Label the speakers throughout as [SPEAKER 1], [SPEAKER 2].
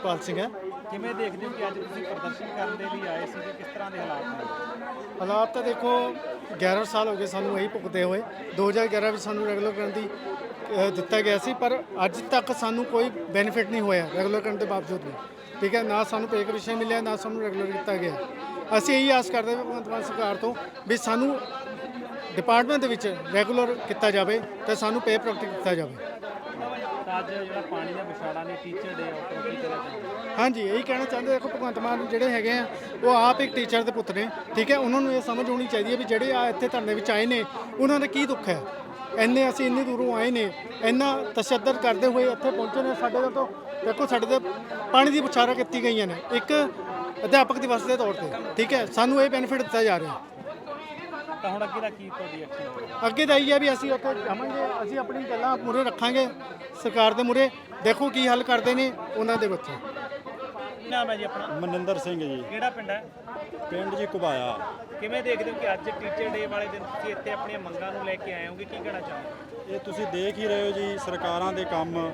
[SPEAKER 1] ਹਰਪ੍ਰੀਤਪਾਲ ਸਿੰਘ ਹੈ।
[SPEAKER 2] ਕਿਵੇਂ ਦੇਖਦੇ ਹੋ ਕਿ ਅੱਜ ਤੁਸੀਂ ਪ੍ਰਦਰਸ਼ਨ ਕਰਨ ਦੇ ਲਈ ਆਏ ਸੀ ਤੇ ਕਿਸ ਤਰ੍ਹਾਂ ਦੇ ਹਾਲਾਤ ਨੇ?
[SPEAKER 1] ਹਾਲਾਤ ਤਾਂ ਦੇਖੋ 11 ਸਾਲ ਹੋ ਗਏ ਸਾਨੂੰ ਇਹੀ ਭੁਗਤੇ ਹੋਏ। 2011 ਵਿੱਚ ਸਾਨੂੰ ਰੈਗੂਲਰ ਕਰਨ ਦੀ ਦਿੱਤਾ ਗਿਆ ਸੀ ਪਰ ਅੱਜ ਤੱਕ ਸਾਨੂੰ ਕੋਈ ਬੈਨੀਫਿਟ ਨਹੀਂ ਹੋਇਆ ਰੈਗੂਲਰ ਕਰਨ ਦੇ ਬਾਵਜੂਦ ਵੀ। ਠੀਕ ਹੈ ਨਾ ਸਾਨੂੰ ਪੇ ਕਮਿਸ਼ਨ ਮਿਲਿਆ ਨਾ ਸਾਨੂੰ ਰੈਗੂਲਰ ਕੀਤਾ ਗਿਆ। ਅਸੀਂ ਇਹੀ ਆਸ ਕਰਦੇ ਹਾਂ ਭਗਵੰਤ ਮਾਨ ਸਰਕਾਰ ਤੋਂ ਵੀ ਸਾਨੂੰ ਡਿਪਾਰਟਮੈਂਟ ਦੇ ਵਿੱਚ ਰੈਗੂਲਰ ਕੀਤਾ ਜਾਵੇ ਤੇ ਸਾਨੂੰ ਪੇ ਪ੍ਰੋਟੈਕਟ ਕੀਤਾ ਜਾਵੇ।
[SPEAKER 2] ਤਾਂ ਅੱਜ ਜਿਹੜਾ ਪਾਣੀ ਦਾ ਵਿਛਾੜਾ ਨੇ ਟੀਚਰ ਡੇ ਉੱਪਰ ਕੀ ਕਰਨਾ ਚਾਹੁੰਦੇ
[SPEAKER 1] ਹਾਂਜੀ, ਇਹੀ ਕਹਿਣਾ ਚਾਹੁੰਦੇ, ਦੇਖੋ ਭਗਵੰਤ ਮਾਨ ਜਿਹੜੇ ਹੈਗੇ ਆ, ਉਹ ਆਪ ਇੱਕ ਟੀਚਰ ਦੇ ਪੁੱਤ ਨੇ, ਠੀਕ ਹੈ? ਉਹਨਾਂ ਨੂੰ ਇਹ ਸਮਝ ਹੋਣੀ ਚਾਹੀਦੀ ਹੈ ਵੀ ਜਿਹੜੇ ਆ ਇੱਥੇ ਧਰਨੇ ਵਿੱਚ ਆਏ ਨੇ, ਉਹਨਾਂ ਦਾ ਕੀ ਦੁੱਖ ਹੈ? ਇੰਨੇ ਅਸੀਂ ਇੰਨੀ ਦੂਰੋਂ ਆਏ ਨੇ, ਇੰਨਾ ਤਸ਼ੱਦਦ ਕਰਦੇ ਹੋਏ ਇੱਥੇ ਪਹੁੰਚੇ ਨੇ, ਸਾਡੇ ਤੋਂ ਦੇਖੋ, ਸਾਡੇ ਤੇ ਪਾਣੀ ਦੀ ਬੁਛਾਰਾ ਕੀਤੀ ਗਈਆਂ ਨੇ, ਇੱਕ ਅਧਿਆਪਕ ਦਿਵਸ ਦੇ ਤੌਰ ਤੇ, ਠੀਕ ਹੈ? ਸਾਨੂੰ ਇਹ ਬੈਨੀਫਿਟ ਦਿੱਤਾ ਜਾ ਰਿਹਾ।
[SPEAKER 2] ਤਾਂ ਹੁਣ ਅੱਗੇ ਦਾ ਕੀ ਤੁਹਾਡੀ ਐਕਸ਼ਨ ਹੋਵੇਗਾ
[SPEAKER 1] ਅੱਗੇ ਤਾਂ ਇਹੀ ਹੈ ਵੀ ਅਸੀਂ ਉੱਥੇ ਜਾਵਾਂਗੇ ਅਸੀਂ ਆਪਣੀ ਗੱਲਾਂ ਮੂਰੇ ਰੱਖਾਂਗੇ ਸਰਕਾਰ ਦੇ ਮੂਰੇ ਦੇਖੋ ਕੀ ਹੱਲ ਕਰਦੇ ਨੇ ਉਹਨਾਂ ਦੇ ਬੱਚੇ।
[SPEAKER 2] ਕੀ ਨਾਮ ਹੈ ਜੀ ਆਪਣਾ?
[SPEAKER 3] ਮਨਿੰਦਰ ਸਿੰਘ ਜੀ।
[SPEAKER 2] ਕਿਹੜਾ ਪਿੰਡ ਹੈ?
[SPEAKER 3] ਪਿੰਡ ਜੀ ਕੁਬਾਇਆ।
[SPEAKER 2] ਕਿਵੇਂ ਦੇਖਦੇ ਹੋ ਕਿ ਅੱਜ ਟੀਚਰ ਡੇ ਵਾਲੇ ਦਿਨ ਤੁਸੀਂ ਇੱਥੇ ਆਪਣੀਆਂ ਮੰਗਾਂ ਨੂੰ ਲੈ ਕੇ ਆਏ ਹੋਗੇ? ਕੀ ਕਹਿਣਾ ਚਾਹੋਗੇ?
[SPEAKER 3] ਇਹ ਤੁਸੀਂ ਦੇਖ ਹੀ ਰਹੇ ਹੋ ਜੀ ਸਰਕਾਰਾਂ ਦੇ ਕੰਮ।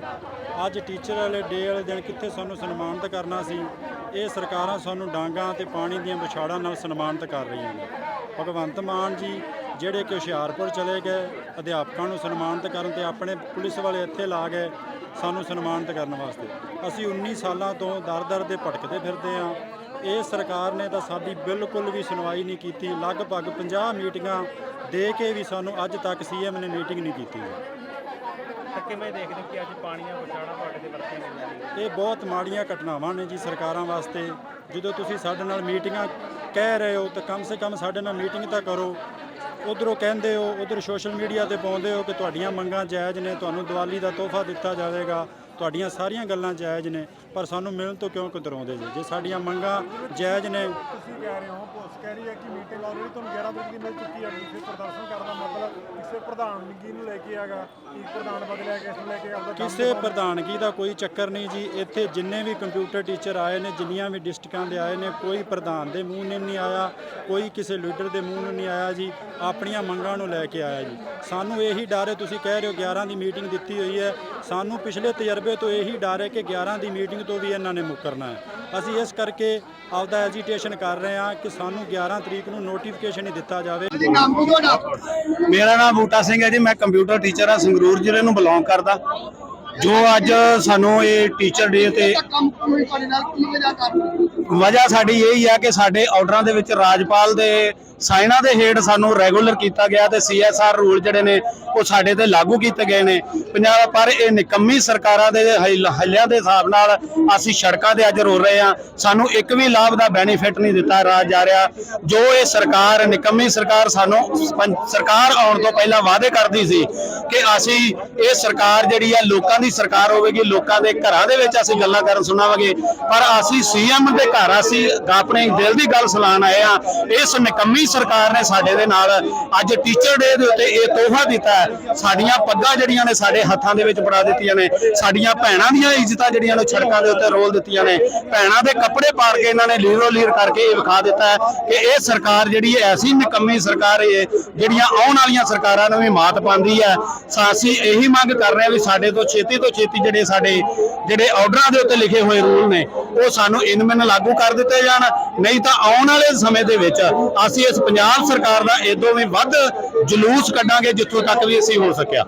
[SPEAKER 3] ਅੱਜ ਟੀਚਰ ਵਾਲੇ ਡੇ ਵਾਲੇ ਦਿਨ ਕਿੱਥੇ ਸਾਨੂੰ ਸਨਮਾਨਿਤ ਕਰਨਾ ਸੀ। ਇਹ ਸਰਕਾਰਾਂ ਸਾਨੂੰ ਡਾਂਗਾਂ ਤੇ ਪਾਣੀ ਦੀਆਂ ਵਿਛਾੜਾਂ ਨਾਲ ਸਨਮਾਨਿਤ ਕਰ ਰਹੀਆਂ ਨੇ। ਭਗਵੰਤ ਮਾਨ ਜੀ ਜਿਹੜੇ ਕਿ ਹੁਸ਼ਿਆਰਪੁਰ ਚਲੇ ਗਏ, ਅਧਿਆਪਕਾਂ ਨੂੰ ਸਨਮਾਨਿਤ ਕਰਨ ਤੇ ਆਪਣੇ ਪੁਲਿਸ ਵਾਲੇ ਇੱਥੇ ਲਾ ਗਏ, ਸਾਨੂੰ ਸਨਮਾਨਿਤ ਕਰਨ ਵਾਸਤੇ। ਅਸੀਂ 19 ਸਾਲਾਂ ਤੋਂ ਦਰ-ਦਰ ਦੇ ਭਟਕਦੇ ਫਿਰਦੇ ਹਾਂ। ਇਹ ਸਰਕਾਰ ਨੇ ਤਾਂ ਸਾਡੀ ਬਿਲਕੁਲ ਵੀ ਸੁਣਵਾਈ ਨਹੀਂ ਕੀਤੀ। ਲਗਭਗ 50 ਮੀਟਿੰਗਾਂ ਦੇ ਕੇ ਵੀ ਸਾਨੂੰ ਅੱਜ ਤੱਕ ਸੀਐਮ ਨੇ ਮੀਟਿੰਗ ਨਹੀਂ ਕੀਤੀ।
[SPEAKER 2] ਕਿਵੇਂ ਦੇਖਦੇ ਹੋ ਕਿ ਅੱਜ ਪਾਣੀ ਦਾ ਤੁਹਾਡੇ ਤੇ ਵਰਤਿਆ ਗਿਆ ਹੈ
[SPEAKER 3] ਇਹ ਬਹੁਤ ਮਾੜੀਆਂ ਘਟਨਾਵਾਂ ਨੇ ਜੀ ਸਰਕਾਰਾਂ ਵਾਸਤੇ। ਜਦੋਂ ਤੁਸੀਂ ਸਾਡੇ ਨਾਲ ਮੀਟਿੰਗਾਂ ਕਹਿ ਰਹੇ ਹੋ ਤਾਂ ਕਮ ਸੇ ਕਮ ਸਾਡੇ ਨਾਲ ਮੀਟਿੰਗ ਤਾਂ ਕਰੋ। ਉਧਰੋਂ ਕਹਿੰਦੇ ਹੋ, ਉਧਰ ਸੋਸ਼ਲ ਮੀਡੀਆ ਤੇ ਪਾਉਂਦੇ ਹੋ ਕਿ ਤੁਹਾਡੀਆਂ ਮੰਗਾਂ ਜਾਇਜ਼ ਨੇ, ਤੁਹਾਨੂੰ ਦੀਵਾਲੀ ਦਾ ਤੋਹਫਾ ਦਿੱਤਾ ਜਾਵੇਗਾ, ਤੁਹਾਡੀਆਂ ਸਾਰੀਆਂ ਗੱਲਾਂ ਜਾਇਜ਼ ਨੇ। ਪਰ ਸਾਨੂੰ ਮਿਲਣ ਤੋਂ ਕਿਉਂ ਕਤਰਾਉਂਦੇ ਜੀ? ਜੇ ਸਾਡੀਆਂ ਮੰਗਾਂ ਜਾਇਜ਼ ਨੇ
[SPEAKER 4] ਤੁਸੀਂ ਕਹਿ ਰਹੇ ਹੋ ਪੁਲਿਸ ਕਹਿ ਰਹੀ ਹੈ ਕਿ ਮੀਟਿੰਗ ਆਲਰੇਡੀ ਤੁਹਾਨੂੰ 11 ਵਜੇ ਦੀ ਮਿਲ ਚੁੱਕੀ ਹੈ। ਤੁਸੀਂ ਪ੍ਰਦਰਸ਼ਨ ਕਰਨ ਦਾ ਮਤਲਬ ਕਿਸੇ ਪ੍ਰਧਾਨਗੀ ਨੂੰ ਲੈ ਕੇ ਆਗਾ ਕਿ ਪ੍ਰਧਾਨ ਬਦਲਿਆ ਗਿਆ ਇਸ ਨੂੰ ਲੈ ਕੇ ਆਪਦਾ
[SPEAKER 3] ਕਿਸੇ ਪ੍ਰਧਾਨਗੀ ਦਾ ਕੋਈ ਚੱਕਰ ਨਹੀਂ ਜੀ। ਇੱਥੇ ਜਿੰਨੇ ਵੀ ਕੰਪਿਊਟਰ ਟੀਚਰ ਆਏ ਨੇ ਜਿੰਨੀਆਂ ਵੀ ਡਿਸਟ੍ਰਿਕਾਂ ਦੇ ਆਏ ਨੇ ਕੋਈ ਪ੍ਰਧਾਨ ਦੇ ਮੂੰਹ ਨੇ ਨਹੀਂ ਆਇਆ ਕੋਈ ਕਿਸੇ ਲੀਡਰ ਦੇ ਮੂੰਹ ਨੂੰ ਨਹੀਂ ਆਇਆ ਜੀ। ਆਪਣੀਆਂ ਮੰਗਾਂ ਨੂੰ ਲੈ ਕੇ ਆਇਆ ਜੀ। ਸਾਨੂੰ ਇਹੀ ਡਰ ਹੈ। ਤੁਸੀਂ ਕਹਿ ਰਹੇ ਹੋ 11 ਦੀ ਮੀਟਿੰਗ ਦਿੱਤੀ ਹੋਈ ਹੈ। ਸਾਨੂੰ ਪਿਛਲੇ ਤਜਰਬੇ ਤੋਂ ਇਹੀ ਡਰ ਹੈ ਕਿ 11 ਦੀ ਮੀਟਿੰਗ ਤੋਂ ਵੀ ਇਹਨਾਂ ਨੇ ਮੁੱਕਰਨਾ ਹੈ। ਅਸੀਂ ਇਸ ਕਰਕੇ ਆਪਦਾ ਐਜੀਟੇਸ਼ਨ ਕਰ ਰਹੇ ਹਾਂ ਕਿ ਸਾਨੂੰ 11 ਤਰੀਕ ਨੂੰ ਨੋਟੀਫਿਕੇਸ਼ਨ ਹੀ ਦਿੱਤਾ ਜਾਵੇ।
[SPEAKER 5] ਮੇਰਾ ਨਾਮ ਬੂਟਾ ਸਿੰਘ ਹੈ ਜੀ ਮੈਂ ਕੰਪਿਊਟਰ ਟੀਚਰ ਹਾਂ ਸੰਗਰੂਰ ਜ਼ਿਲ੍ਹੇ ਨੂੰ ਬਿਲੋਂਗ ਕਰਦਾ। ਜੋ ਅੱਜ ਸਾਨੂੰ ਇਹ ਟੀਚਰ ਡੇ ਤੇ
[SPEAKER 6] ਕੰਮ ਕੋਈ ਤੁਹਾਡੇ ਨਾਲ ਕੀ ਵਜ੍ਹਾ ਕਰ
[SPEAKER 5] ਵਜ੍ਹਾ ਸਾਡੀ ਇਹ ਹੀ ਹੈ ਕਿ ਸਾਡੇ ਆਰਡਰਾਂ ਦੇ ਵਿੱਚ ਰਾਜਪਾਲ ਦੇ ਸਾਈਨਾਂ ਦੇ ਹੇਠ ਸਾਨੂੰ ਰੈਗੂਲਰ ਕੀਤਾ ਗਿਆ ਤੇ ਸੀਐਸਆਰ ਰੂਲ ਜਿਹੜੇ ਨੇ ਉਹ ਸਾਡੇ ਤੇ ਲਾਗੂ ਕੀਤੇ ਗਏ ਨੇ। ਪੰਜਾਬ ਪਰ ਇਹ ਨਿਕੰਮੀ ਸਰਕਾਰਾਂ ਦੇ ਹੱਲ- ਹੱਲਿਆਂ ਦੇ ਹਿਸਾਬ ਨਾਲ ਅਸੀਂ ਸੜਕਾਂ ਤੇ ਅੱਜ ਰੋ ਰਹੇ ਹਾਂ। ਸਾਨੂੰ ਇੱਕ ਵੀ ਲਾਭ ਦਾ ਬੈਨੀਫਿਟ ਨਹੀਂ ਦਿੱਤਾ ਰਾਜ ਜਾ ਰਿਹਾ। ਜੋ ਇਹ ਸਰਕਾਰ ਨਿਕੰਮੀ ਸਰਕਾਰ ਸਾਨੂੰ ਸਰਕਾਰ ਆਉਣ ਤੋਂ ਪਹਿਲਾਂ ਵਾਅਦੇ ਕਰਦੀ ਸੀ ਕਿ ਅਸੀਂ ਇਹ ਸਰਕਾਰ ਜਿਹੜੀ ਹੈ ਲੋਕਾਂ ਦੀ ਸਰਕਾਰ ਹੋਵੇਗੀ, ਲੋਕਾਂ ਦੇ ਘਰਾਂ ਦੇ ਵਿੱਚ ਅਸੀਂ ਗੱਲਾਂ ਕਰਨ ਸੁਣਾਵਾਂਗੇ। ਪਰ ਅਸੀਂ ਸੀਐਮ ਦੇ ਘਰ ਅਸੀਂ ਆਪਣੇ ਦਿਲ ਦੀ ਗੱਲ ਸੁਣਾਉਣ ਆਏ ਆ ਇਸ ਨਿਕੰਮੀ ਸਰਕਾਰ ਨੇ ਸਾਡੇ ਦੇ ਨਾਲ ਅੱਜ ਟੀਚਰ ਡੇ ਦੇ ਉੱਤੇ ਇਹ ਤੋਹਫਾ ਦਿੱਤਾ ਸਾਡੀਆਂ ਪੱਗਾਂ ਜਿਹੜੀਆਂ ਨੇ ਸਾਡੇ ਹੱਥਾਂ ਦੇ ਵਿੱਚ ਫੜਾ ਦਿੱਤੀਆਂ ਨੇ। ਸਾਡੀਆਂ ਭੈਣਾਂ ਦੀਆਂ ਇੱਜ਼ਤਾਂ ਜਿਹੜੀਆਂ ਨੇ ਸੜਕਾਂ ਦੇ ਉੱਤੇ ਰੋਲ ਦਿੱਤੀਆਂ ਨੇ। ਭੈਣਾਂ ਦੇ ਕੱਪੜੇ ਪਾੜ ਕੇ ਇਹਨਾਂ ਨੇ ਲੀਰੋ ਲੀਰ ਕਰਕੇ ਇਹ ਵਿਖਾ ਦਿੱਤਾ ਕਿ ਇਹ ਸਰਕਾਰ ਜਿਹੜੀ ਐਸੀ ਨਿਕੰਮੀ ਸਰਕਾਰ ਹੈ, ਜਿਹੜੀਆਂ ਆਉਣ ਵਾਲੀਆਂ ਸਰਕਾਰਾਂ ਨੂੰ ਵੀ ਮਾਤ ਪਾਉਂਦੀ ਹੈ। ਸਾ ਅਸੀਂ ਇਹੀ ਮੰਗ ਕਰ ਰਹੇ ਹਾਂ ਵੀ ਸਾਡੇ ਤੋਂ ਛੇਤੀ ਛੇਤੀ ਤੋਂ ਛੇਤੀ ਜਿਹੜੇ ਸਾਡੇ ਜਿਹੜੇ ਆਰਡਰਾਂ ਦੇ ਉੱਤੇ ਲਿਖੇ ਹੋਏ ਰੂਲ ਨੇ, ਉਹ ਸਾਨੂੰ ਇਨਮਨ ਲਾਗੂ ਕਰ ਦਿੱਤੇ ਜਾਣ। ਨਹੀਂ ਤਾਂ ਆਉਣ ਵਾਲੇ ਸਮੇਂ ਦੇ ਵਿੱਚ ਅਸੀਂ ਇਸ ਪੰਜਾਬ ਸਰਕਾਰ ਦਾ ਇਦੋਂ ਵੀ ਵੱਧ ਜਲੂਸ ਕੱਢਾਂਗੇ ਜਿੱਥੋਂ ਤੱਕ ਵੀ ਅਸੀਂ ਹੋ ਸਕਿਆ।